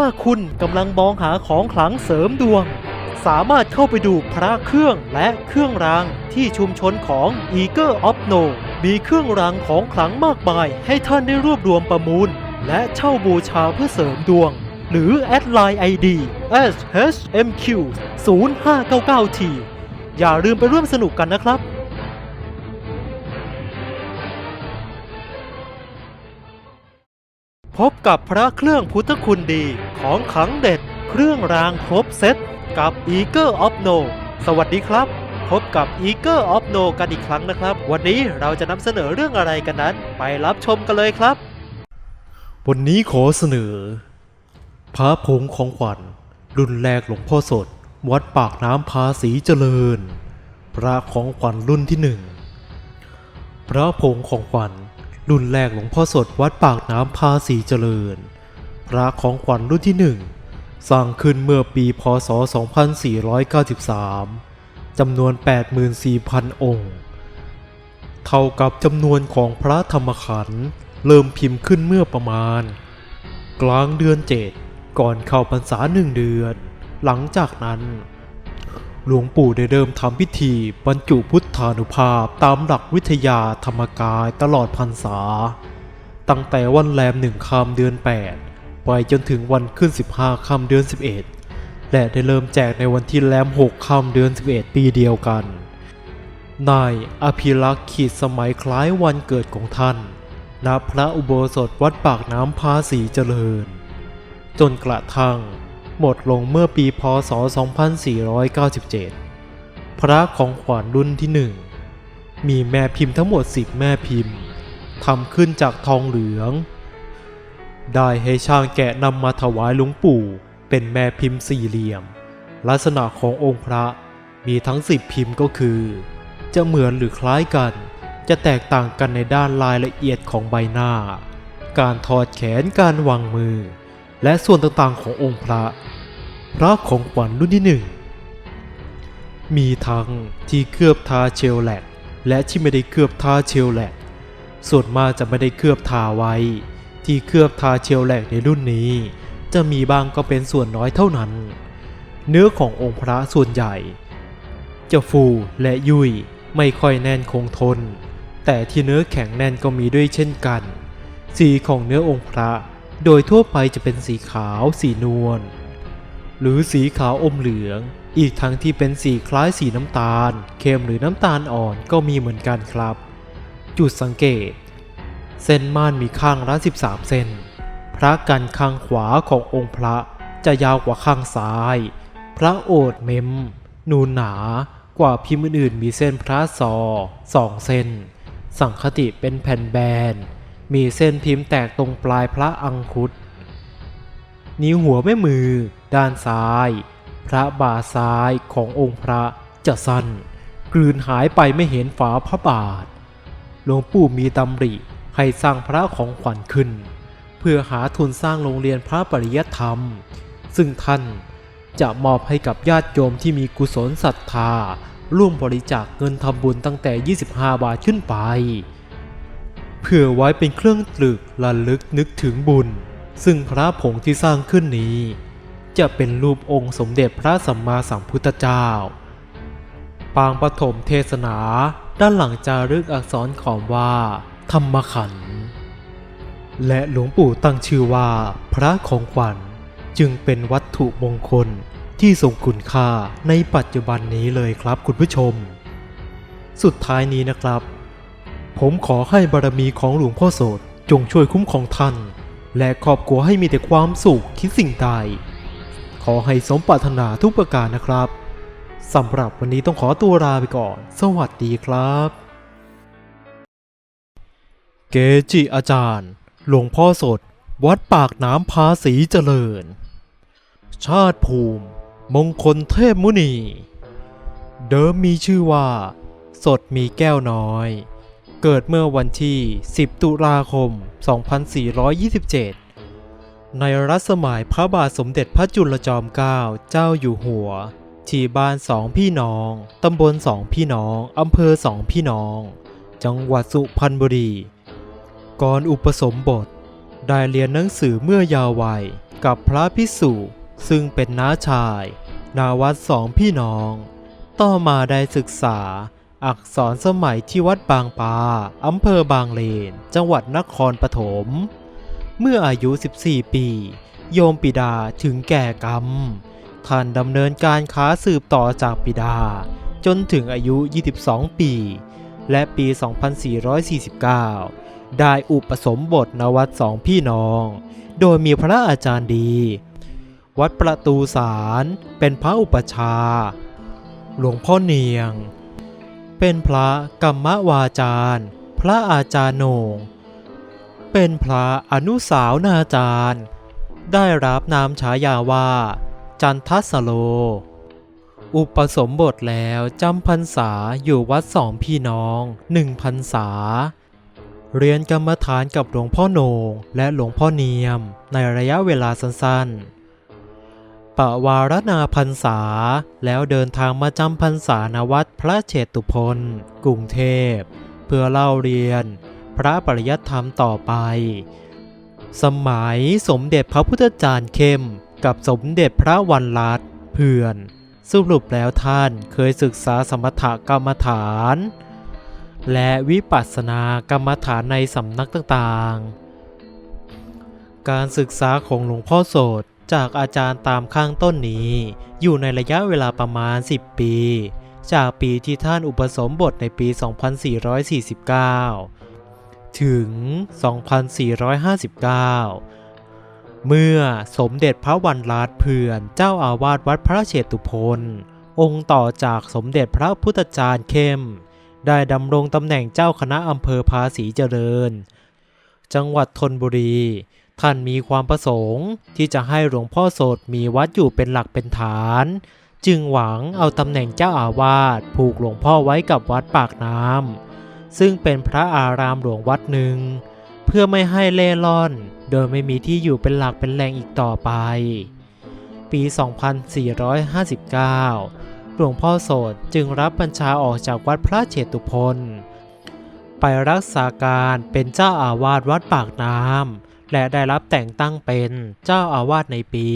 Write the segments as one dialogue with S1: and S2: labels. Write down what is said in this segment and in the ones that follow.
S1: ถ้าคุณกำลังมองหาของขลังเสริมดวง สามารถเข้าไปดูพระเครื่องและเครื่องรางที่ชุมชนของ e a g e of No มีเครื่องรางของขลังมากมายให้ท่านได้รวบรวมประมูล และเช่าบูชาเพื่อเสริมดวง หรือแอดไลน์ ID shmq 0599t อย่าลืมไปร่วมสนุกกันนะครับ พบกับพระเครื่องพุทธคุณดีของขังเด็ด เครื่องรางครบเซตกับ e a g e of No สวัสดีครับ พบกับ e a g e of No กันอีกครั้งนะครับ วันนี้เราจะนำเสนอเรื่องอะไรกันนั้น ไปรับชมกันเลยครับ วันนี้ขอเสนอ พระผงของขวัญ รุ่นแรกหลวงพ่อสด วัดปากน้ำภาษีเจริญ พระของขวัญรุ่นที่หนึ่งพระผงของขวัญ รุ่นแรกหลวงพ่อสดวัดปากน้ำภาษีเจริญ พระของขวัญรุ่นที่หนึ่งสร้างขึ้นเมื่อปีพศ 2493 จำนวน 84,000 องค์ เท่ากับจำนวนของพระธรรมขันธ์เริ่มพิมพ์ขึ้นเมื่อประมาณ กลางเดือนเจ็ดก่อนเข้าพรรษาหนึ่งเดือน หลังจากนั้น หลวงปู่ได้เริ่มทำพิธีบรรจุพุทธานุภาพตามหลักวิทยาธรรมกายตลอดพรรษา ตั้งแต่วันแรมหนึ่งค่ำเดือน 8 ไปจนถึงวันขึ้น 15ค่ำเดือน 11 และได้เริ่มแจกในวันที่แรม6ค่ำเดือน 11 ปีเดียวกัน นายอภิรักษ์ขีดสมัยคล้ายวันเกิดของท่านณพระอุโบสถวัดปากน้ำภาษีเจริญ จนกระทั่ง หมดลงเมื่อปีพศ 2497 พระของขวัญรุ่นที่หนึ่งมีแม่พิมพ์ทั้งหมด 10 แม่พิมพ์ทำขึ้นจากทองเหลือง ได้ให้ช่างแกะนำมาถวายหลวงปู่ เป็นแม่พิมพ์สี่เหลี่ยม ลักษณะขององค์พระมีทั้ง 10 พิมพ์ก็คือ จะเหมือนหรือคล้ายกัน จะแตกต่างกันในด้านรายละเอียดของใบหน้า การถอดแขนการวางมือ และส่วนต่างๆขององค์พระ พระของขวัญรุ่นที่หนึ่งมีทั้งที่เคลือบทาเชลแลกและที่ไม่ได้เคลือบทาเชลแลกส่วนมากจะไม่ได้เคลือบทาไว้ ที่เคลือบทาเชลแลกในรุ่นนี้ จะมีบางก็เป็นส่วนน้อยเท่านั้น เนื้อขององค์พระส่วนใหญ่ จะฟูและยุ่ยไม่ค่อยแน่นคงทน แต่ที่เนื้อแข็งแน่นก็มีด้วยเช่นกัน สีของเนื้อองค์พระ โดยทั่วไปจะเป็นสีขาว สีนวล หรือสีขาวอมเหลือง อีกทั้งที่เป็นสีคล้ายสีน้ำตาลเข้มหรือน้ำตาลอ่อนก็มีเหมือนกันครับ จุดสังเกต เส้นม่านมีข้างละ 13 เส้น พระกันข้างขวาขององค์พระจะยาวกว่าข้างซ้าย พระโอษเมม นูนหนากว่าพิมพ์อื่นๆมีเส้นพระซอสองเส้น สังคติเป็นแผ่นแบน มีเส้นพิมพ์แตกตรงปลายพระอังคุดนิ้วหัวแม่มือ ด้านซ้าย พระบ่าซ้ายขององค์พระจะสั้น กลืนหายไปไม่เห็นฝาพระบาท หลวงปู่มีตำริให้สร้างพระของขวัญขึ้น เพื่อหาทุนสร้างโรงเรียนพระปริยธรรม ซึ่งท่านจะมอบให้กับญาติโยมที่มีกุศลศรัทธา ร่วมบริจาคเงินทำบุญตั้งแต่ 25 บาทขึ้นไป เพื่อไว้เป็นเครื่องตรึกระลึกนึกถึงบุญ ซึ่งพระผงที่สร้างขึ้นนี้ จะเป็นรูปองค์สมเด็จพระสัมมาสัมพุทธเจ้า ปางปฐมเทศนาด้านหลังจารึกอักษรขอมว่า ธรรมขันธ์และหลวงปู่ตั้งชื่อว่า พระของขวัญจึงเป็นวัตถุมงคลที่ทรงคุณค่าในปัจจุบันนี้เลยครับคุณผู้ชม สุดท้ายนี้นะครับ ผมขอให้บารมีของหลวงพ่อโสดจงช่วยคุ้มครองท่าน และครอบครัวให้มีแต่ความสุขคิดสิ่งใดขอให้สมปรารถนาทุกประการนะครับสำหรับวันนี้ต้องขอตัวลาไปก่อน สวัสดีครับ เกจิอาจารย์ หลวงพ่อสด วัดปากน้ำภาษีเจริญ ชาติภูมิ มงคลเทพมุนี เดิมมีชื่อว่า สดมีแก้วน้อย เกิดเมื่อวันที่ 10 ตุลาคม 2427 ในรัชสมัยพระบาทสมเด็จพระจุลจอมเกล้าเจ้าอยู่หัว ที่บ้านสองพี่น้อง ตำบลสองพี่น้อง อำเภอสองพี่น้อง จังหวัดสุพรรณบุรี ก่อนอุปสมบท ได้เรียนหนังสือเมื่อยาววัยกับพระพิสุซึ่งเป็นน้าชาย นาวัดสองพี่น้อง ต่อมาได้ศึกษา อักษรสมัยที่วัดบางปาอำเภอบางเลน จังหวัดนครปฐม เมื่ออายุ 14 ปี โยมปิดาถึงแก่กรรม ท่านดำเนินการค้าสืบต่อจากปิดา จนถึงอายุ 22 ปี และปี 2449 ได้อุปสมบทนวัดสองพี่น้อง โดยมีพระอาจารย์ดี วัดประตูสารเป็นพระอุปชา หลวงพ่อเนียง เป็นพระกรรมวาจารย์ พระอาจารย์โหนงเป็นพระอนุสาวนาจารย์ ได้รับนามฉายาว่า จันทัสโล อุปสมบทแล้วจำพรรษาอยู่วัดสองพี่น้องหนึ่งพรรษา เรียนกรรมฐานกับหลวงพ่อโหนงและหลวงพ่อเนียมในระยะเวลาสั้นๆ ปวารณาพรรษา แล้วเดินทางมาจำพรรษาณวัดพระเชตุพนกรุงเทพ เพื่อเล่าเรียน พระปริยัติธรรมต่อไป สมัยสมเด็จพระพุทธจารย์เข้ม กับสมเด็จพระวันรัตเพื่อน สรุปแล้วท่านเคยศึกษาสมถกรรมฐาน และวิปัสสนากรรมฐานในสำนักต่างๆ การศึกษาของหลวงพ่อโสด จากอาจารย์ตามข้างต้นนี้ อยู่ในระยะเวลาประมาณ 10 ปี จากปีที่ท่านอุปสมบทในปี 2449 ถึง 2459 เมื่อสมเด็จพระวันรัตน์เพื่อนเจ้าอาวาสวัดพระเชตุพนองค์ต่อจากสมเด็จพระพุทธจารย์เข้ม ได้ดำรงตำแหน่งเจ้าคณะอำเภอภาษีเจริญ จังหวัดธนบุรี ท่านมีความประสงค์ที่จะให้หลวงพ่อโสดมีวัดอยู่เป็นหลักเป็นฐาน จึงหวังเอาตำแหน่งเจ้าอาวาสผูกหลวงพ่อไว้กับวัดปากน้ำซึ่งเป็นพระอารามหลวงวัดหนึ่ง เพื่อไม่ให้เล่ร่อน โดยไม่มีที่อยู่เป็นหลักเป็นแหล่งอีกต่อไป ปี 2459 หลวงพ่อโสดจึงรับบัญชาออกจากวัดพระเชตุพนไปรักษาการเป็นเจ้าอาวาสวัดปากน้ำ และได้รับแต่งตั้งเป็นเจ้าอาวาสในปี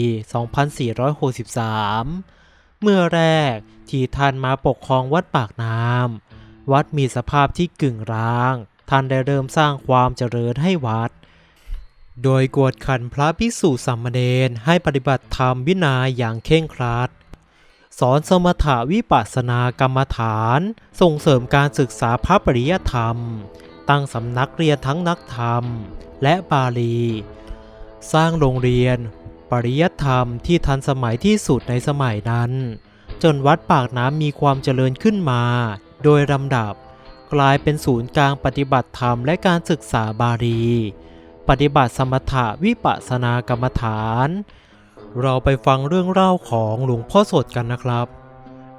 S1: 2463 เมื่อแรกที่ท่านมาปกครองวัดปากน้ำวัดมีสภาพที่กึ่งร้าง ท่านได้เริ่มสร้างความเจริญให้วัด โดยกวดขันพระภิกษุสามเณรให้ปฏิบัติธรรมวินัยอย่างเคร่งครัดสอนสมถาวิปัสสนากรรมฐาน ส่งเสริมการศึกษาพระปริยธรรม ตั้งสำนักเรียนทั้งนักธรรมและบาลี สร้างโรงเรียน ปริยัตธรรมที่ทันสมัยที่สุดในสมัยนั้น จนวัดปากน้ำมีความเจริญขึ้นมา โดยลำดับกลายเป็นศูนย์กลางปฏิบัติธรรมและการศึกษาบาลี ปฏิบัติสมถะวิปัสสนากรรมฐาน เราไปฟังเรื่องเล่าของหลวงพ่อสดกันนะครับ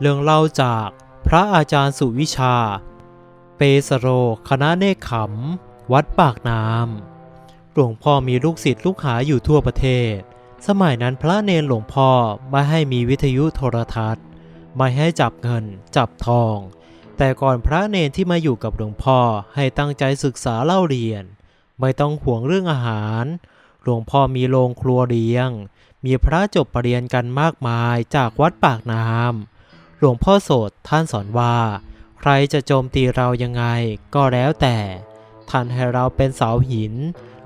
S1: เรื่องเล่าจากพระอาจารย์สุวิชา เปสโร คณะเนคขม วัดปากน้ำหลวงพ่อมีลูกศิษย์ลูกหาอยู่ทั่วประเทศ สมัยนั้นพระเนรหลวงพ่อไม่ให้มีวิทยุโทรทัศน์ ไม่ให้จับเงิน จับทอง แต่ก่อนพระเนรที่มาอยู่กับหลวงพ่อให้ตั้งใจศึกษาเล่าเรียน ไม่ต้องห่วงเรื่องอาหาร หลวงพ่อมีโรงครัวเลี้ยง มีพระจบปรริญญากันมากมายจากวัดปากน้ำหลวงพ่อโสดท่านสอนว่า ใครจะโจมตีเรายังไงก็แล้วแต่ท่านให้เราเป็นเสาหิน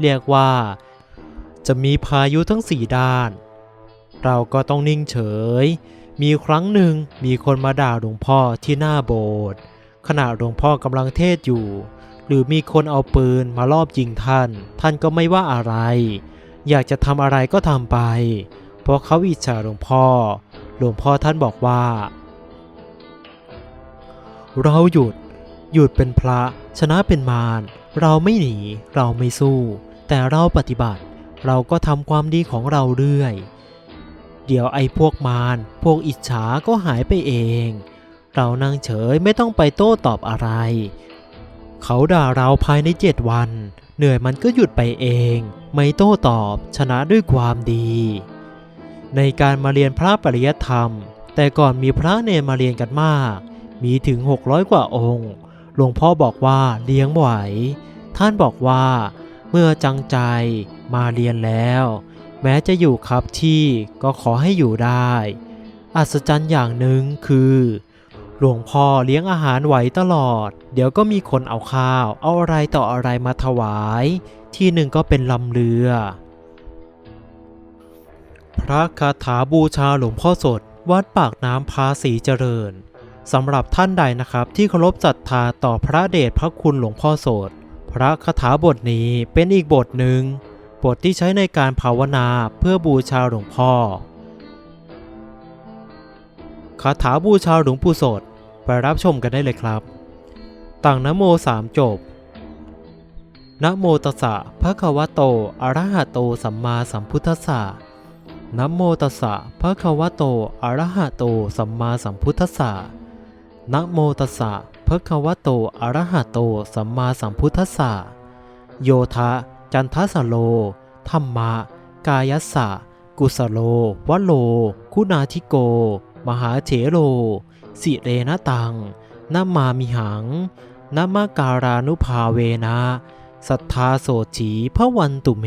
S1: เรียกว่า จะมีพายุทั้งสี่ด้าน เราก็ต้องนิ่งเฉย มีครั้งหนึ่งมีคนมาด่าหลวงพ่อที่หน้าโบสถ์ขณะหลวงพ่อกำลังเทศอยู่ หรือมีคนเอาปืนมาลอบยิงท่าน ท่านก็ไม่ว่าอะไร อยากจะทำอะไรก็ทำไป เพราะเขาอิจฉาหลวงพ่อ หลวงพ่อท่านบอกว่า เราหยุด หยุดเป็นพระ ชนะเป็นมาร เราไม่หนี เราไม่สู้ แต่เราปฏิบัติ เราก็ทำความดีของเราเรื่อย เดี๋ยวไอ้พวกมาร พวกอิจฉาก็หายไปเอง เรานั่งเฉยไม่ต้องไปโต้ตอบอะไร เขาด่าเราภายในเจ็ดวัน เหนื่อยมันก็หยุดไปเอง ไม่โต้ตอบ ชนะด้วยความดี ในการมาเรียนพระปริยธรรม แต่ก่อนมีพระเนรมาเรียนกันมาก มีถึง 600 กว่าองค์ หลวงพ่อบอกว่าเลี้ยงไหว ท่านบอกว่า เมื่อจังใจมาเรียนแล้ว แม้จะอยู่ครับที่ก็ขอให้อยู่ได้ อัศจรรย์อย่างหนึ่งคือ หลวงพ่อเลี้ยงอาหารไหวตลอด เดี๋ยวก็มีคนเอาข้าว เอาอะไรต่ออะไรมาถวาย ที่หนึ่งก็เป็นลำเรือ พระคาถาบูชาหลวงพ่อสดวัดปากน้ำพาสีเจริญ สำหรับท่านใดนะครับที่เคารพศรัทธาต่อพระเดชพระคุณหลวงพ่อโสดพระคาถาบทนี้เป็นอีกบทหนึ่ง บทที่ใช้ในการภาวนาเพื่อบูชาหลวงพ่อคาถาบูชาหลวงปู่โสดไปรับชมกันได้เลยครับ ต่างนโมสามจบนะโมตัสสะภะคะวะโตอะระหะโตสัมมาสัมพุทธัสสะนะโมตัสสะภะคะวะโตอะระหะโตสัมมาสัมพุทธัสสะ นะโมตัสสะภะคะวะโต อะระหะโต สัมมาสัมพุทธัสสะ โยทะ จันทสโล ธรรมะ กายัสสะ กุสโล วโล คุณาธิโก มหาเถโร สิเรนตังนามามิหังนามาการานุภาเวนะ สัทธาโสจีพระวันตุเม